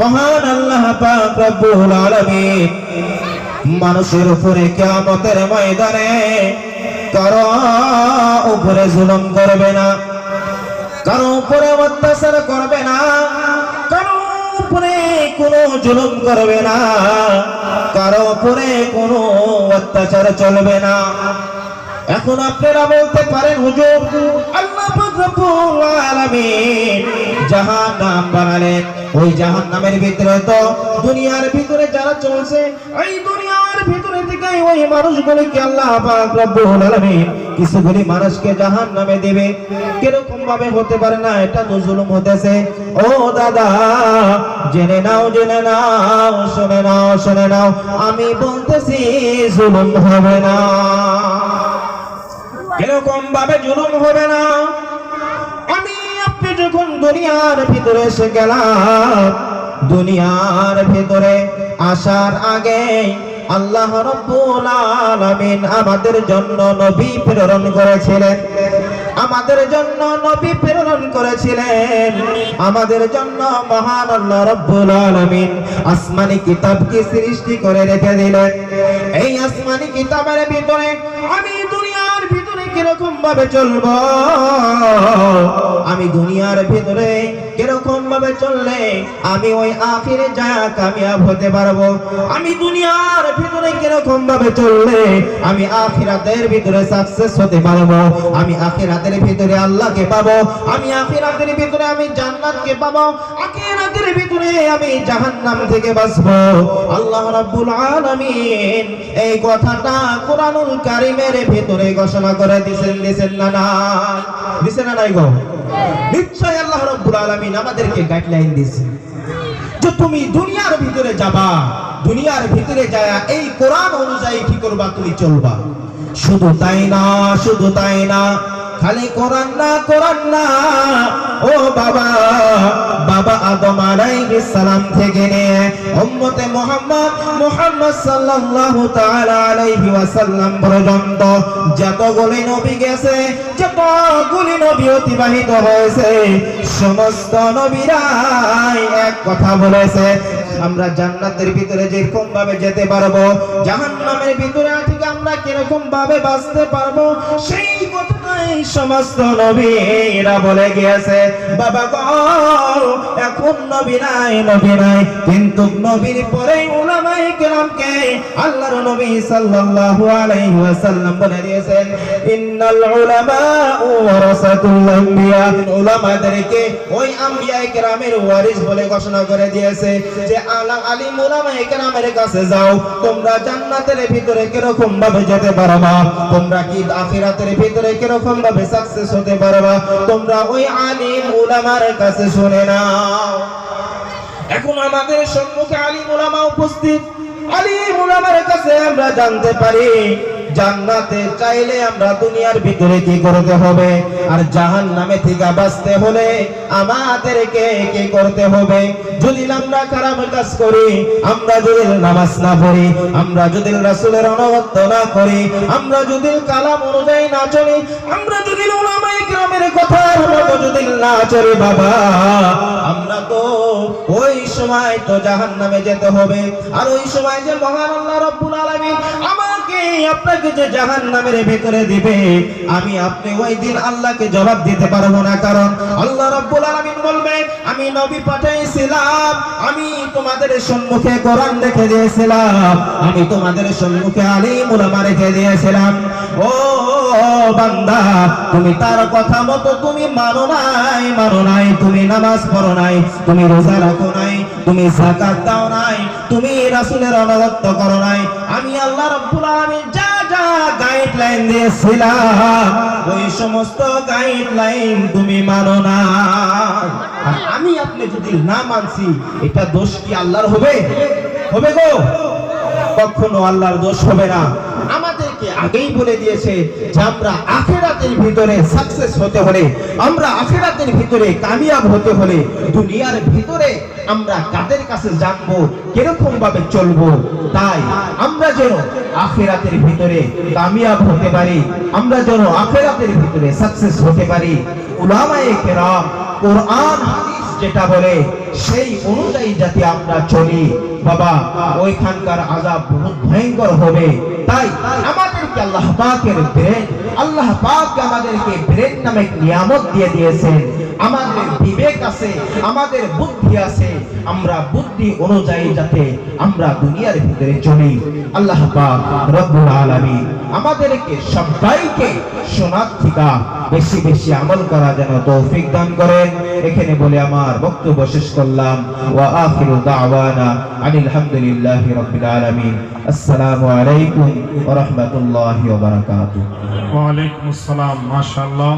মহান আল্লাহ রব্বুল মানুষের উপরে কিয়ামতের ময়দানে কারও উপরে জুলুম করবে না, কারও উপরে অত্যাচার করবে না, কারও উপরে কোনো জুলুম করবে না, কারও উপরে কোনো অত্যাচার চলবে না। এখন আপনারা বলতে পারেন, হুজুর কিছুগুলি মানুষকে জাহান্নামে দেবে। কীরকম ভাবে হতে পারে না, এটা তো জুলুম হতেছে। ও দাদা, জেনে নাও জেনে নাও, শুনে নাও শুনে নাও। আমি বলতেছি, জুলুম হবে না। কীরকম ভাবে জুলুম হবে না? যখন দুনিয়ার ভিতরে এসে গেলাম, দুনিয়ার ভিতরে আসার আগে আল্লাহ রব্বুল আলামিন আমাদের জন্য নবী প্রেরণ করেছিলেন। আমাদের জন্য নবী প্রেরণ করেছিলেন। আমাদের জন্য মহান আল্লাহ রব্বুল আলামিন আসমানি কিতাবকে সৃষ্টি করে রেখে দিলেন। এই আসমানি কিতাবের ভিতরে আমি দুনিয়ার ভিতরে কীরকম ভাবে চলবো? আমি দুনিয়ার ভিতরে ভাবে চললে আমি ওই আখিরে যা কামিয়াব হতে পারব? আমি দুনিয়ার ভিতরে কীরকম ভাবে চললে আমি আখিরাতের ভিতরে সাকসেস হতে পারব? আমি আখিরাতের ভিতরে আল্লাহকে পাবো? আমি আখিরাতের ভিতরে আমি জান্নাতকে পাবো? আখিরাতের ভিতরে আমি জাহান্নাম থেকে বাঁচবো? আল্লাহ রাব্বুল আলামিন এই কথাটা কোরআনুল কারীমের ভিতরে ঘোষণা করে দিয়েছেন দিয়েছেন না না দিছেন না নাই গো? নিশ্চয় আল্লাহ রাব্বুল আলমিন আমাদেরকে গাইডলাইন দিয়েছে যে তুমি দুনিয়ার ভিতরে যাবা, দুনিয়ার ভিতরে যায় এই কোরআন অনুযায়ী কি করবা, তুমি চলবা। শুধু তাই না, শুধু তাই না খালি কোরআন না কোরআন না। ও বাবা বাবা আদম আলাইহিস সালাম থেকে নিয়ে উম্মতে মুহাম্মদ মুহাম্মদ সাল্লাল্লাহু তাআলা আলাইহি ওয়াসাল্লাম পর্যন্ত যতগুলি নবী গেছে যতগুলি নবী অতিবাহিত হয়েছে, সমস্ত নবীরাই এক কথা বলেছে, আমরা জান্নাতের ভিতরে যেরকম ভাবে যেতে পারব, জাহান্নামের ভিতরে থেকে আমরা কীরকম ভাবে বাঁচতে পারব? সেই কথাটাই সমস্ত নবীরা বলে গিয়েছে। বাবা গো, এখন নবী নাই নবী নাই। কিন্তু নবীর পরে উলামায়ে কেরামকে আল্লাহর নবী সাল্লাল্লাহু আলাইহি ওয়াসাল্লাম বলে দিয়েছেন, ইন্নাল উলামা ওয়ারাসাতুল আম্বিয়া। উলামাদেরকে ওই আম্বিয়া কেরামের ওয়ারিস বলে ঘোষণা করে দিয়েছে যে, আলা আলিম উলামায়ে কেরামের কাছে যাও, তোমরা জান্নাতের ভিতরে কীরকম ভাবে যেতে পারবা তোমরা কি আখিরাতের ভিতরে কীরকম ভাবে সাকসেস হতে পারবা তোমরা ওই আলিম উলামার কাছে শুনে নাও। এখন আমাদের সম্মুখে আলিম উলামা উপস্থিত। আলিম উলামার কাছে আমরা জানতে পারি জান্নাতে চাইলে আমরা দুনিয়ার ভিতরে কি করতে হবে? আর জাহান নামে থেকে বাঁচতে হলে আমাদেরকে কি করতে হবে? যদি আমরা খারাপ কাজ করি, আমরা যদি নামাজ না পড়ি, আমরা যদি রাসূলের অনুগত্য না করি, আমরা যদি কালাম অনুযায়ী না চলি, আমরা যদি কেরামের কথার মতো যদি না চলি, বাবা, আমরা তো ওই সময় তো জাহান নামে যেতে হবে। আর ওই সময় যে মহান আল্লাহ রাব্বুল আলামিন আমাকে আপনাকে যে জাহান্নামের ভিতরে দিবে, আমি আপনি ওই দিন আল্লাহকে জবাব দিতে পারব না। কারণ আল্লাহ রাব্বুল আমি নবী পাঠাইছিলাম, আমি তোমাদের সম্মুখে কোরআন রেখে দিয়েছিলাম, আমি তোমাদের সম্মুখে রেখে দিয়েছিলাম। ও বান্দা, তুমি তার কথা মতো তুমি মানো নাই মানো নাই, তুমি নামাজ পড়ো নাই, তুমি রোজা রাখো নাই, তুমি যাকাত দাও নাই তুমি রাসূলের অনুগত্য করো নাই। আমি আল্লাহ রাব্বুল আলামিন যা যা গাইডলাইন দিয়েছিলাম, ওই সমস্ত গাইডলাইন তুমি মানো না। আর আমি আপনি যদি না মানছি, এটা দোষ কি আল্লাহর হবে? হবে গো? কখনো আল্লাহর দোষ হবে না। আগেই বলে দিয়েছে যে আমরা আখেরাতের ভিতরে সাকসেস হতে হলে, আমরা আখেরাতের ভিতরে কামিয়াব হতে হলে, দুনিয়ার ভিতরে আমরা কাদের কাছে জানব, কীরকম ভাবে চলবো? তাই আমরা যেন আখেরাতের ভিতরে কামিয়াব হতে পারি, আমরা যেন আখেরাতের ভিতরে সাকসেস হতে পারি। উলামায়ে কেরাম কোরআন, হাদিস যেটা বলে, সেই অনুযায়ী যাতে আমরা চলি। বাবা, ওইখানকার আজাব বহুত ভয়ঙ্কর হবে। তাই আমাদেরকে আল্লাহ পাকের ব্রেন আল্লাহ পাক আমাদেরকে ব্রেন নামে নিয়ামত দিয়ে দিয়েছেন। আমাদের বিবেক আছে, আমাদের বুদ্ধি আছে, আমরা বুদ্ধি অনুযায়ী যাতে আমরা দুনিয়ার ভিতরে চলি। আল্লাহ পাক আমাদেরকে সবাইকে সোনার থিকা বেশি বেশি আমল করা যেন তৌফিক দান করেন। এখানে বলে আমার বক্তব্য শেষ করলাম। ওয়া আখিরু দাওয়ানা আনিল আসসালামু আলাইকুম রাহমাতুল্লাহি ওয়ালাইকুম আসসালাম, মাশাআল্লাহ।